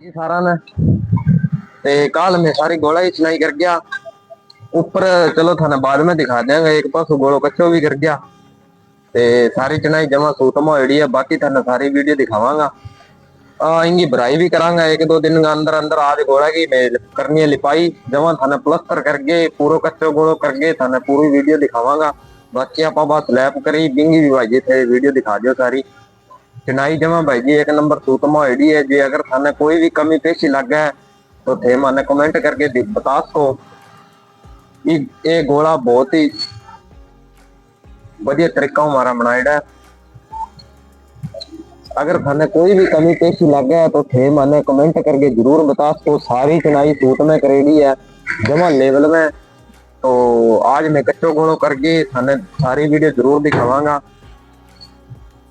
ये सारा ने ते काल में सारी गोला ही चलाई कर गया ऊपर चलो थाने बाद में दिखा देंगे एक पासो गोलो कच्चो भी कर गया ते सारी चनाई जमा सूतम होड़ी है बाकी थाने सारी वीडियो दिखावांगा आ इनकी भराई भी करांगा एक दो दिन के अंदर अंदर आज गोला की मैं करनी है लिपाई जमा थाने प्लस्तर करके पूरो कच्चो गोलो करके थाने पूरी वीडियो दिखावांगा बाकी आप बस स्लैप करी बिंगी भी भाई थे वीडियो दिखा दियो सारी चनाई जमा भाई जी एक नंबर सूतमा होड़ी है जे अगर थाने कोई भी कमी पेशी लग है तो थे माने कमेंट करके दि- बता सको ये ये गोला बहुत ही बढ़िया तरीका हमारा बनाया है अगर थाने कोई भी कमी पेशी लग है तो थे माने कमेंट करके जरूर बता सको सारी चुनाई सूत में करेड़ी है जमा लेवल में तो आज मैं कच्चो गोलो करके थाने सारी वीडियो जरूर दिखावांगा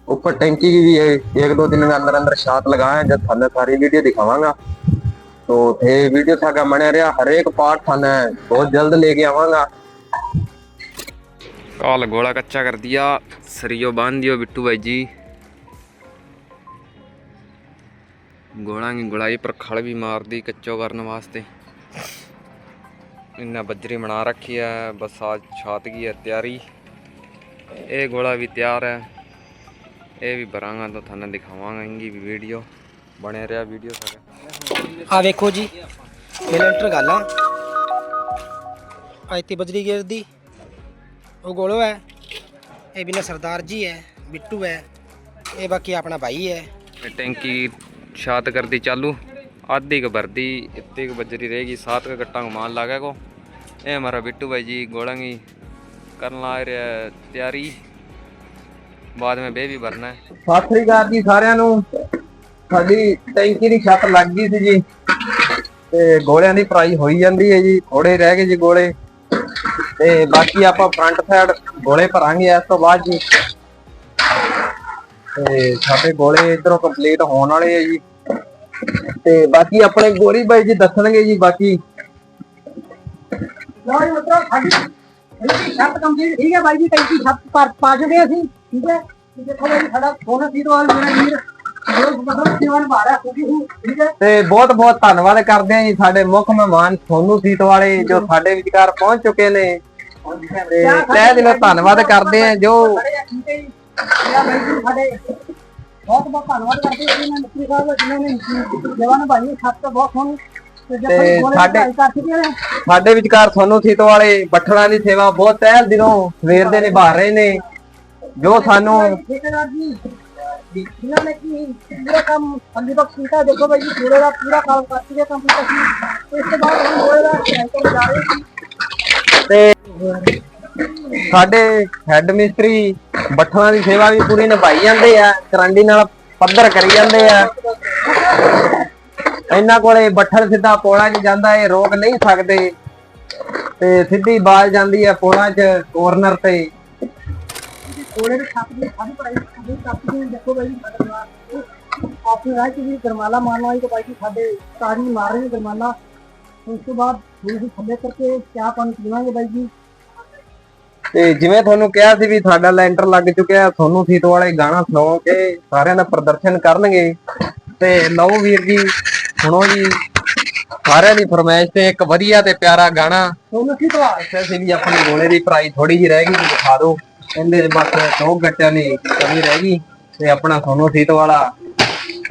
ऊपर टैंकी की भी है एक दो दिन के अंदर अंदर शात लगाए जब थाने सारी वीडियो दिखावांगा तो थे वीडियो थाका बने रहा हर एक पार्ट थाने बहुत जल्द लेके आवांगा काल गोला कच्चा कर दिया सरियो बांध दियो बिट्टू भाई जी गोला की गुड़ाई पर खड़ भी मार दी कच्चो करने वास्ते इन्हें बजरी बना रखी है बस आज छात की है तैयारी ये गोला भी तैयार है ये भी भरांगा तो थाने दिखावांगा इनकी भी वीडियो बने रहा वीडियो सारे ਆ ਵੇਖੋ ਜੀ ਇਹ ਲੈਂਟਰ ਗਾਲਾਂ ਆਇਤੀ ਬਜਰੀ ਗਿਰਦੀ ਉਹ ਗੋਲੋ ਹੈ ਇਹ ਬਿਨਾ ਸਰਦਾਰ ਜੀ ਹੈ ਬਿੱਟੂ ਹੈ ਇਹ ਬਾਕੀ ਆਪਣਾ ਭਾਈ ਹੈ ये टैंकी छात कर दी चालू आधी का भर दी इतनी का बजरी रहेगी सात का कट्टा को माल लागे को ये हमारा बिट्टू भाई जी गोड़ांगी करन ला रहा है तैयारी ਬਾਅਦ ਵਿੱਚ ਬੇ ਵੀ ਭਰਨਾ ਹੈ। ਸਤਿ ਸ੍ਰੀ ਜੀ ਸਾਰਿਆਂ ਨੂੰ। ਸਾਡੀ ਟੈਂਕੀ ਦੀ ਛੱਤ ਲੱਗ ਗਈ ਸੀ ਜੀ। ਤੇ ਗੋਲਿਆਂ ਦੀ ਪ੍ਰਾਈ ਹੋਈ ਜਾਂਦੀ ਹੈ ਜੀ ਥੋੜੇ ਰਹਿ ਗਏ ਜੀ ਗੋਲੇ। ਤੇ ਬਾਕੀ ਆਪਾਂ ਫਰੰਟ ਸਾਈਡ ਗੋਲੇ ਭਰਾਂਗੇ ਇਸ ਤੋਂ ਬਾਅਦ ਜੀ। ਤੇ ਸਾਡੇ ਗੋਲੇ ਇਧਰੋਂ ਕੰਪਲੀਟ ਹੋਣ ਵਾਲੇ ਆ ਜੀ। ਤੇ ਬਾਕੀ ਆਪਣੇ ਗੋਰੀ ਬਾਈ ਜੀ ਦੱਸਣਗੇ ਜੀ ਬਾਕੀ। ਲਓ ਜੀ ਮਤਲਬ ਸਾਡੀ ਛੱਤ ਕੰਪਲੀਟ ਠੀਕ ਹੈ ਬਾਈ ਜੀ ਟੈਂਕੀ ਛੱਤ ਪਾ ਜੋਗੇ ਅਸੀਂ। ਠੀਕ ਹੈ? ਦੇਖੋ ਬਾਈ ਸਾਡਾ ਸੋਨਾ ਸੀਤਵਾਲ ਮੇਰਾ ਵੀਰ। ਜੋ ਮਤਲਬ ਸੇਵਨ ਭਾਰਾ ਕੁਕੀ ਠੀਕ ਹੈ? ਤੇ ਬਹੁਤ ਬਹੁਤ ਧੰਨਵਾਦ ਕਰਦੇ ਹਾਂ ਜੀ ਸਾਡੇ ਮੁੱਖ ਮਹਿਮਾਨ ਸੋਨੂ ਸੀਤ ਵਾਲੇ ਜੋ ਸਾਡੇ ਵਿਚਕਾਰ ਪਹੁੰਚ ਚੁੱਕੇ ਨੇ। ਤੇ ਤਹਿ ਦਿਲੋਂ ਧੰਨਵਾਦ ਕਰਦੇ ਹਾਂ ਜੋ ਬਹੁਤ ਬਹੁਤ ਧੰਨਵਾਦ ਕਰਦੇ ਹਾਂ ਜੀ ਮੈਂ ਮਿਸਤਰੀ ਸਾਹਿਬ ਜਿਨ੍ਹਾਂ ਨੇ ਜਵਾਨ ਭਾਈ ਛੱਤ ਤੋਂ ਬਹੁਤ ਸੋਹਣੀ। ਤੇ ਜੇ ਤੇ ਕੋਈ ਗੋਲੇ ਸਾਡੇ- ਭਾਈ ਕਰ ਚੁੱਕੇ ਨੇ ਸਾਡੇ ਵਿਚਕਾਰ ਸੋਨੂ ਸੀਤ ਵਾਲੇ ਬੱਠਲਾਂ ਦੀ ਸੇਵਾ ਬਹੁਤ ਤਹਿ ਦਿਲੋਂ ਸਵੇਰ ਦੇ ਨਿਭਾ ਰਹੇ ਨੇ। ਜੋ ਸਾਨੂੰ हम ਸੀ ਤੇ ਸਾਡੇ ਹੈੱਡ ਮਿਸਤਰੀ ਬੱਠਲਾਂ ਦੀ ਸੇਵਾ ਵੀ ਪੂਰੀ ਨਿਭਾਈ ਜਾਂਦੇ ਆ ਕਰੰਡੀ ਨਾਲ ਪੱਧਰ ਕਰੀ ਜਾਂਦੇ ਆ। ਇਹਨਾਂ ਕੋਲੇ ਬੱਠਲ ਸਿੱਧਾ ਪੋਲਾਂ 'ਚ ਜਾਂਦਾ ਇਹ ਰੋਕ ਨਹੀਂ ਸਕਦੇ। ਤੇ ਸਿੱਧੀ ਬਾਲ ਜਾਂਦੀ ਹੈ ਪੋਲਾਂ 'ਚ ਕੋਰਨਰ ਤੇ। ਕੋਲੇ ਦੇ ਛੱਤ ਦੀ ਸਾਡੀ ਪੜਾਈ ਸਾਡੀ ਛੱਤ ਦੀ ਦੇਖੋ ਆਪਣੇ ਰਾਹ ਚ ਵੀ ਗਰਮਾਲਾ ਮਾਰਨ ਵਾਲੀ ਤਾਂ ਜੀ ਸਾਡੇ ਤਾਰੀ ਮਾਰ ਰਹੇ ਨੇ ਗਰਮਾਲਾ। ਉਸ ਤੋਂ ਬਾਅਦ ਥੋੜੀ ਥੱਲੇ ਕਰਕੇ ਚਾਹ ਪਾਣੀ ਪੀਵਾਂਗੇ ਬਾਈ ਜੀ। ਤੇ ਜਿਵੇਂ ਤੁਹਾਨੂੰ ਕਿਹਾ ਸੀ ਵੀ ਸਾਡਾ ਲੈਂਟਰ ਲੱਗ ਚੁੱਕਿਆ ਤੁਹਾਨੂੰ ਸੀਤ ਵਾਲੇ ਗਾਣਾ ਸੁਣਾਓ ਕੇ ਸਾਰਿਆਂ ਦਾ ਪ੍ਰਦਰਸ਼ਨ ਕਰਨਗੇ। ਤੇ ਲਓ ਵੀਰ ਜੀ ਸੁਣੋ ਜੀ ਸਾਰਿਆਂ ਦੀ ਫਰਮਾਇਸ਼ ਤੇ ਇੱਕ ਵਧੀਆ ਤੇ ਪਿਆਰਾ ਗਾਣਾ। ਤੁਹਾਨੂੰ ਕੀ ਤਵਾ ਵੈਸੇ ਵੀ ਆਪਣੀ ਗੋਲੇ ਦੀ ਪ੍ਰਾਈ ਥੋੜੀ ਜਿਹੀ ਰਹਿ ਗਈ ਦਿਖਾ ਦਿਓ। ਇਹਦੇ ਚ ਬਸ ਦੋ ਗੱਟਿਆਂ ਦੀ ਕਮੀ ਰਹਿ ਗਈ ਤੇ ਆਪਣਾ ਸੋਨੂ ਸੀਤ ਵਾਲਾ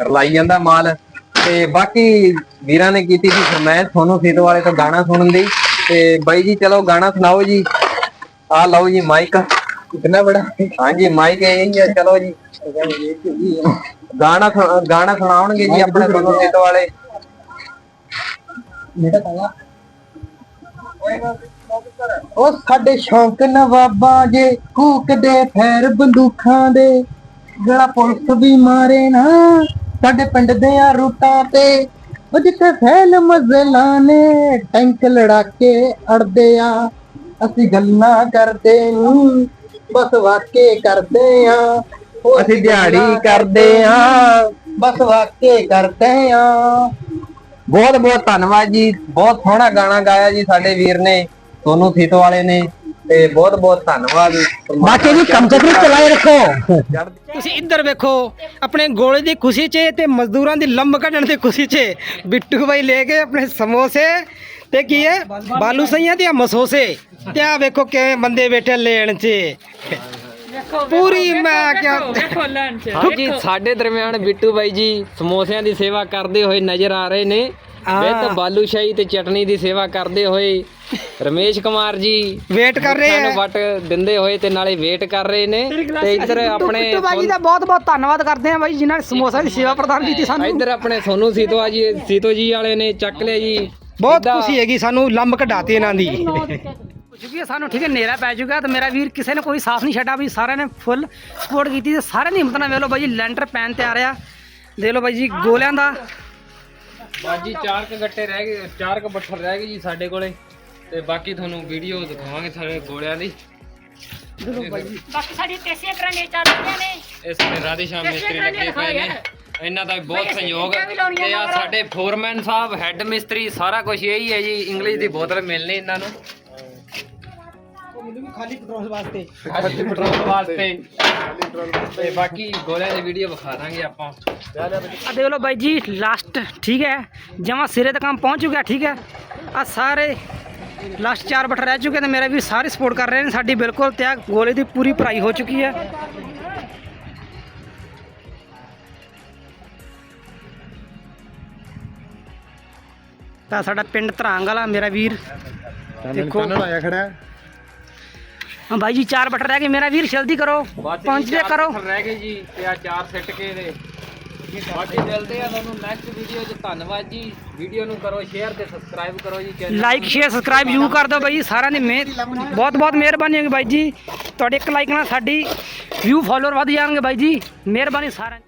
ਰਲਾਈ ਜਾਂਦਾ ਮਾਲ। ਤੇ ਬਾਕੀ ਵੀਰਾਂ ਨੇ ਕੀਤੀ ਸੀ ਫਰਮਾਇਸ਼ ਸੋਨੂ ਸੀਤ ਵਾਲੇ ਤੋਂ ਗਾਣਾ ਸੁਣਨ ਦੀ। ਤੇ ਬਾਈ ਜੀ ਚਲੋ ਗਾਣਾ ਸੁਣਾਓ ਜੀ। ਆ ਲਓ ਜੀ ਮਾਈਕ। ਕਿੰਨਾ ਬੜਾ? ਹਾਂਜੀ ਮਾਈਕ ਇਹ ਹੈ ਚਲੋ ਜੀ। ਗਾਣਾ ਗਾਣਾ ਸੁਣਾਉਣਗੇ ਜੀ ਆਪਣੇ ਸੋਨੂ ਸੀਤ ਵਾਲੇ। ਮੇਰਾ ਤਾਇਆ ਉਹ ਸਾਡੇ ਸ਼ੌਂਕ ਨਵਾਬਾਂ ਜੇ ਕੂਕਦੇ ਫੈਰ ਬੰਦੂਖਾਂ ਦੇ। ਜਿਹੜਾ ਪੁਲਿਸ ਵੀ ਮਾਰੇ ਨਾ ਸਾਡੇ ਪਿੰਡ ਦੇ ਆ ਰੂਟਾਂ ਤੇ। ਉਹ ਜਿੱਥੇ ਫੈਲ ਮਜ਼ਲਾਂ ਨੇ ਟੈਂਕ ਲੜਾ ਕੇ ਅੜਦੇ ਆ। ਅਸੀਂ ਗੱਲਾਂ ਕਰਦੇ ਨਹੀਂ ਬਸ ਵਾਕੇ ਕਰਦੇ ਆ। ਅਸੀਂ ਦਿਹਾੜੀ ਕਰਦੇ ਆ। ਬਸ ਵਾਕੇ ਕਰਦੇ ਆ। ਬਹੁਤ ਬਹੁਤ ਧੰਨਵਾਦ ਜੀ। ਬਹੁਤ ਸੋਹਣਾ ਗਾਣਾ ਗਾਇਆ ਜੀ ਸਾਡੇ ਵੀਰ ਨੇ ਸੋਨੂ ਸੀਤ ਵਾਲੇ ਨੇ ਤੇ ਬਹੁਤ ਬਹੁਤ ਧੰਨਵਾਦ। ਬਾਕੀ ਜੀ ਕਮ ਚਲਾਏ ਰੱਖੋ। ਤੁਸੀਂ ਇੱਧਰ ਵੇਖੋ ਆਪਣੇ ਗੋਲੇ ਦੀ ਖੁਸ਼ੀ 'ਚ ਤੇ ਮਜ਼ਦੂਰਾਂ ਦੀ ਲੰਬ ਕੱਢਣ ਦੀ ਖੁਸ਼ੀ 'ਚ ਬਿੱਟੂ ਬਾਈ ਲੈ ਕੇ ਆਪਣੇ ਸਮੋਸੇ ਤੇ ਕੀ ਹੈ? ਬਾਲੂ ਸਈਆਂ ਤੇ ਆਹ ਮਸੋਸੇ। ਤੇ ਆ ਵੇਖੋ ਕਿਵੇਂ ਬੰਦੇ ਬੈਠੇ ਲੈਣ 'ਚ। ਪੂਰੀ ਮੈਂ ਕਿਹਾ ਹਾਂਜੀ ਸਾਡੇ ਦਰਮਿਆਨ ਬਿੱਟੂ ਬਾਈ ਜੀ ਸਮੋਸਿਆਂ ਦੀ ਸੇਵਾ ਕਰਦੇ ਹੋਏ ਨਜ਼ਰ ਆ ਰਹੇ ਨੇ। ਵਿੱਚ ਬਾਲੂਸ਼ਾਹੀ ਤੇ ਚਟਨੀ ਦੀ ਸੇਵਾ ਕਰਦੇ ਹੋਏ ਰਮੇਸ਼ ਕੁਮਾਰ ਜੀ ਵੇਟ ਕਰ ਰਹੇ ਆ ਵਟ ਦਿੰਦੇ ਹੋਏ ਤੇ ਨਾਲੇ ਵੇਟ ਕਰ ਰਹੇ ਨੇ ਤੇ ਇੱਧਰ ਆਪਣੇ ਬਿੱਟੂ ਬਾਈ ਜੀ ਦਾ ਬਹੁਤ ਬਹੁਤ ਧੰਨਵਾਦ ਕਰਦੇ ਆ ਬਾਈ ਜਿਨ੍ਹਾਂ ਨੇ ਸਮੋਸਾ ਦੀ ਸੇਵਾ ਪ੍ਰਦਾਨ ਕੀਤੀ ਸਾਨੂੰ। ਇੱਧਰ ਆਪਣੇ ਸੋਨੂ ਸੀਤਵਾ ਜੀ ਸੀਤੋ ਜੀ ਵਾਲੇ ਨੇ ਚੱਕ ਲਿਆ ਜੀ। ਬਹੁਤ ਖੁਸ਼ੀ ਹੈਗੀ ਸਾਨੂੰ ਲੰਬ ਕਢਾਤੀ ਇਹਨਾਂ ਦੀ। ਹੈ ਸਾਨੂੰ ਠੀਕ ਹੈ ਨੇਰਾ ਪੈ ਚੁੱਕਾ ਤੇ ਮੇਰਾ ਵੀਰ ਕਿਸੇ ਨੇ ਕੋਈ ਸਾਥ ਨਹੀਂ ਛੱਡਾ ਵੀ ਸਾਰਿਆਂ ਨੇ ਫੁੱਲ ਸਪੋਰਟ ਕੀਤੀ ਤੇ ਸਾਰਿਆਂ ਦੀ ਹਿੰਮਤ ਨਾਲ ਵੇਖ ਲਓ ਬਾਈ ਜੀ ਲੈਂਟਰ ਪੈਨ ਤੇ ਆ। ਰਿਹਾ ਦੇਖ ਲਓ ਬਾਈ ਜੀ ਗੋਲਿਆਂ ਦਾ। ਬਾਜੀ ਚਾਰ ਕ ਗੱਟੇ ਰਹਿ ਗਏ ਚਾਰ ਕ ਬੱਠਰ ਰਹਿ ਗਏ ਜੀ ਸਾਡੇ ਕੋਲੇ। ਤੇ ਬਾਕੀ ਤੁਹਾਨੂੰ ਵੀਡੀਓ ਦਿਖਾਵਾਂਗੇ ਸਾਡੇ ਗੋਲਿਆਂ ਦੀ। ਬਾਕੀ ਸਾਡੀ ਕਰਾਂਗੇ ਰਹੀਆਂ ਨੇ। ਇਹ ਸਾਡੇ ਰਾਧੇ ਸ਼ਾਮ ਮਿਸਤਰੀ ਲੱਗੇ ਪਏ ਨੇ। ਇਹਨਾਂ ਦਾ ਬਹੁਤ ਸਹਿਯੋਗ ਤੇ ਆ ਸਾਡੇ ਫੋਰਮੈਨ ਸਾਹਿਬ ਹੈੱਡ ਮਿਸਤਰੀ ਸਾਰਾ ਕੁਝ ਇਹੀ ਹੈ ਜੀ ਇੰਗਲਿਸ਼ ਦੀ ਬੋਤਲ ਮਿਲਣੀ ਇਹਨਾਂ ਨੂੰ। ਖਾਲੀ ਪੈਟਰੋਲ ਵਾਸਤੇ। ਖਾਲੀ ਪੈਟਰੋਲ ਵਾਸਤੇ। ਤੇ ਬਾਕੀ ਗੋਲਿਆਂ ਦੀ ਵੀਡੀਓ ਵਿਖਾ ਦਾਂਗੇ ਆਪਾਂ। ਆ ਦੇਖ ਲਓ ਬਾਈ ਜੀ ਲਾਸਟ ਠੀਕ ਹੈ? ਜਮਾ ਸਿਰੇ ਤੱਕ ਕੰਮ ਪਹੁੰਚ ਚੁੱਕਿਆ ਠੀਕ ਹੈ? ਆ ਸਾਰੇ ਲਾਸਟ ਚਾਰ ਬਟ ਰਹਿ ਚੁੱਕੇ ਤੇ ਮੇਰਾ ਵੀ ਸਾਰੇ ਸਪੋਰਟ ਕਰ ਰਹੇ ਨੇ ਸਾਡੀ ਬਿਲਕੁਲ ਤਿਆਗ ਗੋਲੇ ਦੀ ਪੂਰੀ ਭਰਾਈ ਹੋ ਚੁੱਕੀ ਹੈ। ਤਾਂ ਸਾਡਾ ਪਿੰਡ ਧਰਾਂਗ ਵਾਲਾ ਮੇਰਾ ਵੀਰ ਦੇਖੋ। ਆਇਆ ਖੜਾ। ਹਾਂ ਬਾਈ ਜੀ ਚਾਰ ਬਟ ਰਹਿ ਗਏ। ਮੇਰਾ ਵੀਰ ਜਲਦੀ ਕਰੋ। ਪਹੁੰਚਦੇ ਕਰੋ। ਰਹਿ ਗਏ ਜੀ ਤੇ ਆ ਚਾਰ ਸਿੱਟ ਕੇ ਦੇ ਬਾਕੀ ਮਿਲਦੇ ਆ ਤੁਹਾਨੂੰ ਨੈਕਸਟ ਵੀਡੀਓ 'ਚ। ਧੰਨਵਾਦ ਜੀ। ਵੀਡੀਓ ਨੂੰ ਕਰੋ ਸ਼ੇਅਰ ਤੇ ਸਬਸਕ੍ਰਾਈਬ ਕਰੋ ਜੀ ਚੈਨਲ ਲਾਈਕ ਸ਼ੇਅਰ ਸਬਸਕ੍ਰਾਈਬ ਯੂ ਕਰ ਦਿਓ ਬਾਈ। ਜੀ ਸਾਰਿਆਂ ਦੀ ਮਿਹਰ ਬਹੁਤ ਬਹੁਤ ਮਿਹਰਬਾਨੀ ਹੋਗੀ ਬਾਈ ਜੀ। ਤੁਹਾਡੇ ਇੱਕ ਲਾਈਕ ਨਾਲ ਸਾਡੀ ਵਿਊ ਫਾਲੋਅਰ ਵਧ ਜਾਣਗੇ ਬਾਈ ਜੀ। ਮਿਹਰਬਾਨੀ ਸਾਰਿਆਂ।